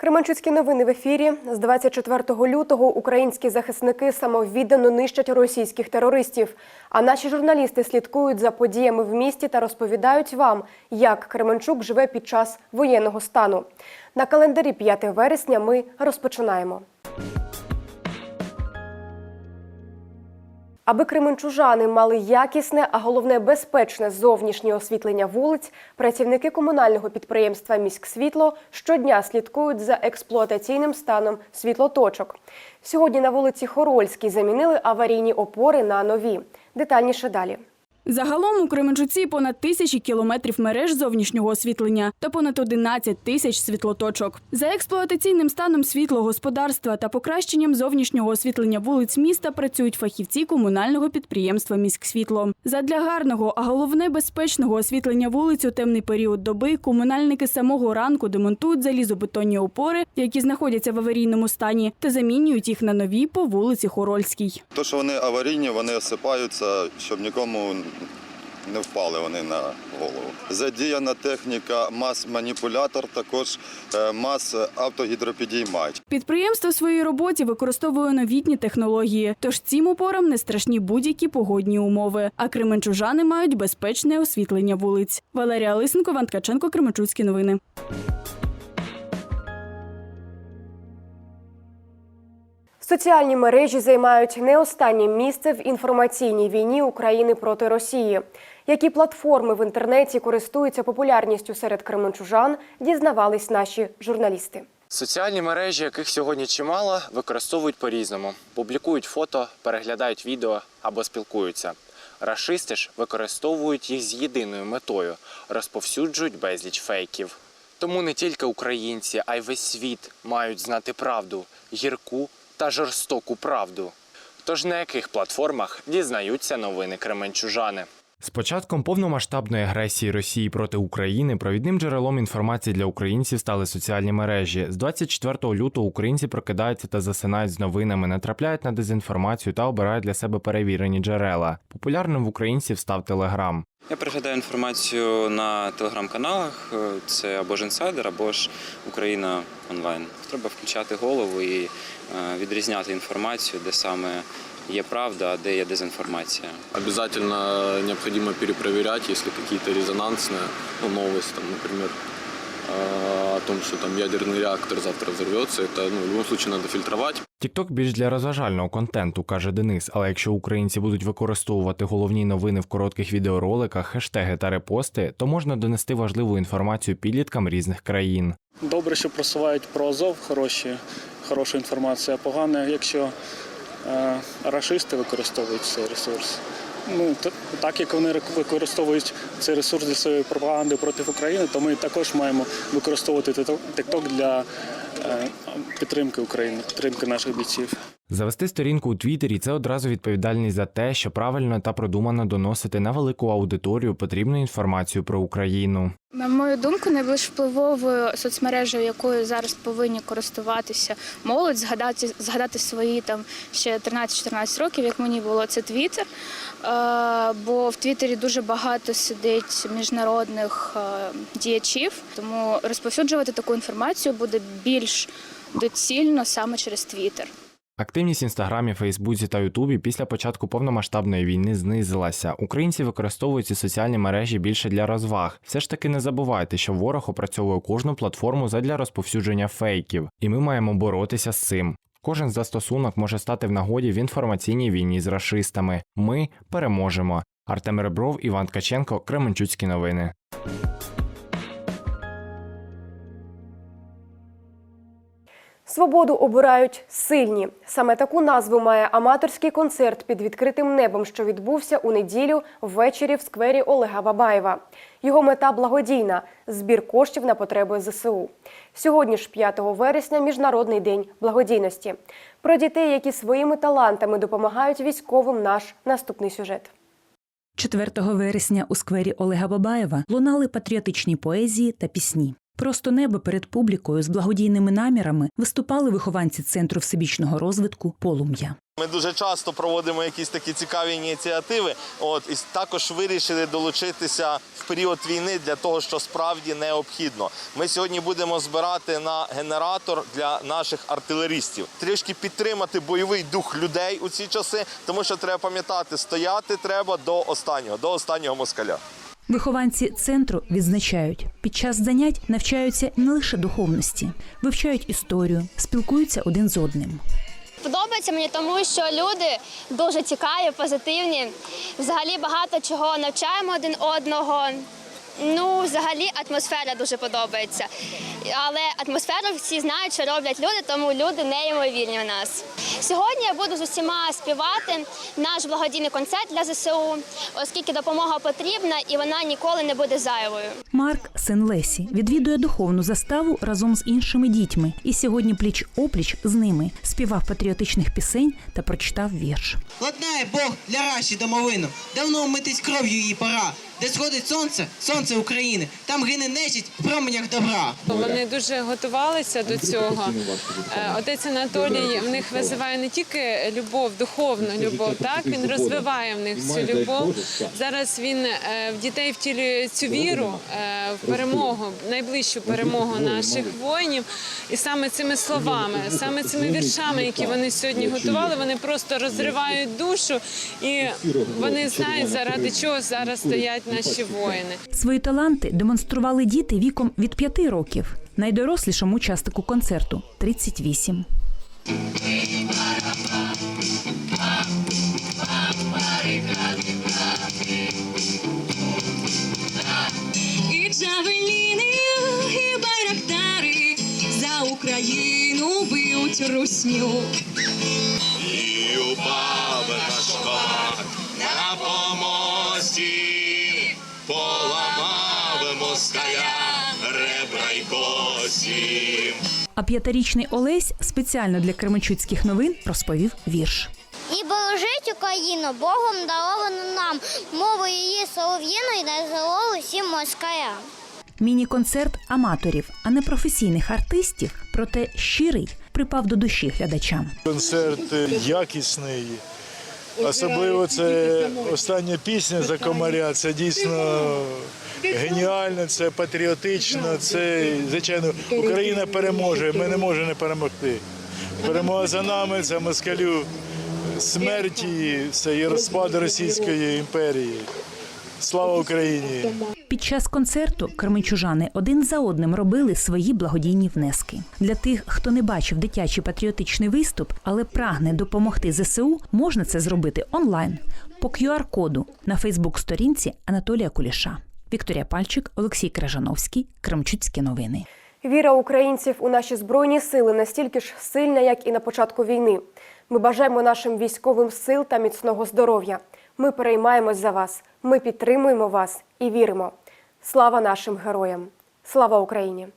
Кременчуцькі новини в ефірі. З 24 лютого українські захисники самовіддано нищать російських терористів. А наші журналісти слідкують за подіями в місті та розповідають вам, як Кременчук живе під час воєнного стану. На календарі 5 вересня ми розпочинаємо. Аби кременчужани мали якісне, а головне безпечне зовнішнє освітлення вулиць, працівники комунального підприємства Міськсвітло щодня слідкують за експлуатаційним станом світлоточок. Сьогодні на вулиці Хорольській замінили аварійні опори на нові. Детальніше далі. Загалом у Кременчуці понад тисячі кілометрів мереж зовнішнього освітлення та понад 11 тисяч світлоточок. За експлуатаційним станом світлогосподарства та покращенням зовнішнього освітлення вулиць міста працюють фахівці комунального підприємства Міськсвітло. Задля гарного, а головне безпечного освітлення вулиць у темний період доби комунальники самого ранку демонтують залізобетонні опори, які знаходяться в аварійному стані, та замінюють їх на нові по вулиці Хорольській. То, що вони аварійні, вони осипаються, щоб нікому не впали вони на голову. Задіяна техніка мас-маніпулятор, також е, мас-автогідропідіймач. Підприємство в своїй роботі використовує новітні технології, тож цим опорам не страшні будь-які погодні умови. А кременчужани мають безпечне освітлення вулиць. Валерія Лисенко, Іван Ткаченко, Кременчуцькі новини. Соціальні мережі займають не останнє місце в інформаційній війні України проти Росії. Які платформи в інтернеті користуються популярністю серед кременчужан, дізнавались наші журналісти. Соціальні мережі, яких сьогодні чимало, використовують по-різному. Публікують фото, переглядають відео або спілкуються. Рашисти ж використовують їх з єдиною метою розповсюджують безліч фейків. Тому не тільки українці, а й весь світ мають знати правду, гірку та жорстоку правду. Тож на яких платформах дізнаються новини кременчужани? З початком повномасштабної агресії Росії проти України провідним джерелом інформації для українців стали соціальні мережі. З 24 лютого українці прокидаються та засинають з новинами, натрапляють на дезінформацію та обирають для себе перевірені джерела. Популярним в українців став Телеграм. Я переглядаю інформацію на телеграм-каналах. Е, Це або ж інсайдер, або ж Україна онлайн. Треба включати голову і е, відрізняти інформацію, де саме є правда, а де є дезінформація. Обязательно необходимо перепроверять, если какие-то резонансные ну, новости, там, например, э, о том, что там ядерный реактор завтра взорвется, это ну, в любом случае надо фильтровать. Тікток більш для розважального контенту, каже Денис. Але якщо українці будуть використовувати головні новини в коротких відеороликах, хештеги та репости, то можна донести важливу інформацію підліткам різних країн. Добре, що просувають про Азов хороші, хорошу інформацію, а погано, якщо е, рашисти використовують цей ресурс. Ну, так як вони використовують цей ресурс для своєї пропаганди проти України, то ми також маємо використовувати TikTok для е, підтримки України, підтримки наших бійців. Завести сторінку у Твіттері – це одразу відповідальність за те, що правильно та продумано доносити на велику аудиторію потрібну інформацію про Україну. На мою думку, найбільш впливовою соцмережею, якою зараз повинні користуватися молодь, згадати згадати свої там ще 13-14 років, як мені було, це Твіттер. Е, Бо в Твіттері дуже багато сидить міжнародних е, діячів, тому розповсюджувати таку інформацію буде більш доцільно саме через Твіттер. Активність інстаграмі, Фейсбуці та Ютубі після початку повномасштабної війни знизилася. Українці використовують ці соціальні мережі більше для розваг. Все ж таки не забувайте, що ворог опрацьовує кожну платформу задля розповсюдження фейків, і ми маємо боротися з цим. Кожен застосунок може стати в нагоді в інформаційній війні з рашистами. Ми переможемо. Артем Ребров, Іван Ткаченко, Кременчуцькі новини. Свободу обирають сильні. Саме таку назву має аматорський концерт під відкритим небом, що відбувся у неділю ввечері в сквері Олега Бабаєва. Його мета благодійна збір коштів на потреби ЗСУ. Сьогодні ж, 5 вересня, міжнародний день благодійності. Про дітей, які своїми талантами допомагають військовим. Наш наступний сюжет. 4 вересня у сквері Олега Бабаєва лунали патріотичні поезії та пісні. Просто небо перед публікою з благодійними намірами виступали вихованці центру всебічного розвитку Полум'я. Ми дуже часто проводимо якісь такі цікаві ініціативи. От і також вирішили долучитися в період війни для того, що справді необхідно. Ми сьогодні будемо збирати на генератор для наших артилерістів, трішки підтримати бойовий дух людей у ці часи, тому що треба пам'ятати, стояти треба до останнього, до останнього москаля. Вихованці центру відзначають, під час занять навчаються не лише духовності, вивчають історію, спілкуються один з одним. Подобається мені, тому що люди дуже цікаві, позитивні. Взагалі багато чого навчаємо один одного. Ну, взагалі, атмосфера дуже подобається. Але атмосферу всі знають, що роблять люди, тому люди неймовірні у нас. Сьогодні я буду з усіма співати наш благодійний концерт для ЗСУ, оскільки допомога потрібна і вона ніколи не буде зайвою. Марк, син Лесі, відвідує духовну заставу разом з іншими дітьми і сьогодні пліч опліч з ними співав патріотичних пісень та прочитав вірш. Ладнає Бог для Раші домовину, давно вмитись кров'ю її пора. Де сходить сонце, сонце України, там гине нечисть в променях добра. Вони дуже готувалися до цього. Е, Отець Анатолій в них визиває не тільки любов, духовну любов, так він розвиває в них цю любов. Зараз він е, в дітей втілює цю віру е, в перемогу, найближчу перемогу наших воїнів. І саме цими словами, саме цими віршами, які вони сьогодні готували, вони просто розривають душу, і вони знають, заради чого зараз стоять наші воїни. Свої таланти демонстрували діти віком від 5 років. Найдорослішому учаснику концерту 38. І джавеліни, і байрактари за Україну б'ють русню. І упав наш кулак на помості, й. А п'ятирічний Олесь спеціально для Кременчуцьких новин розповів вірш. І бережить Україну Богом даровану нам, мовою її солов'їною не зело усім москалям. Міні-концерт аматорів, а не професійних артистів, проте щирий припав до душі глядачам. Концерт якісний. Особливо це остання пісня за комаря. Це дійсно геніально, це патріотично. Це звичайно Україна переможе. Ми не можемо не перемогти. Перемога за нами, це москалю смерті, це і розпад Російської імперії. Слава Україні! Під час концерту кременчужани один за одним робили свої благодійні внески. Для тих, хто не бачив дитячий патріотичний виступ, але прагне допомогти ЗСУ, можна це зробити онлайн по QR-коду на Фейсбук-сторінці Анатолія Куліша. Вікторія Пальчик, Олексій Кражановський, Кремчуцькі новини. Віра українців у наші збройні сили настільки ж сильна, як і на початку війни. Ми бажаємо нашим військовим сил та міцного здоров'я. Ми переймаємось за вас. Ми підтримуємо вас і віримо. Слава нашим героям! Слава Україні!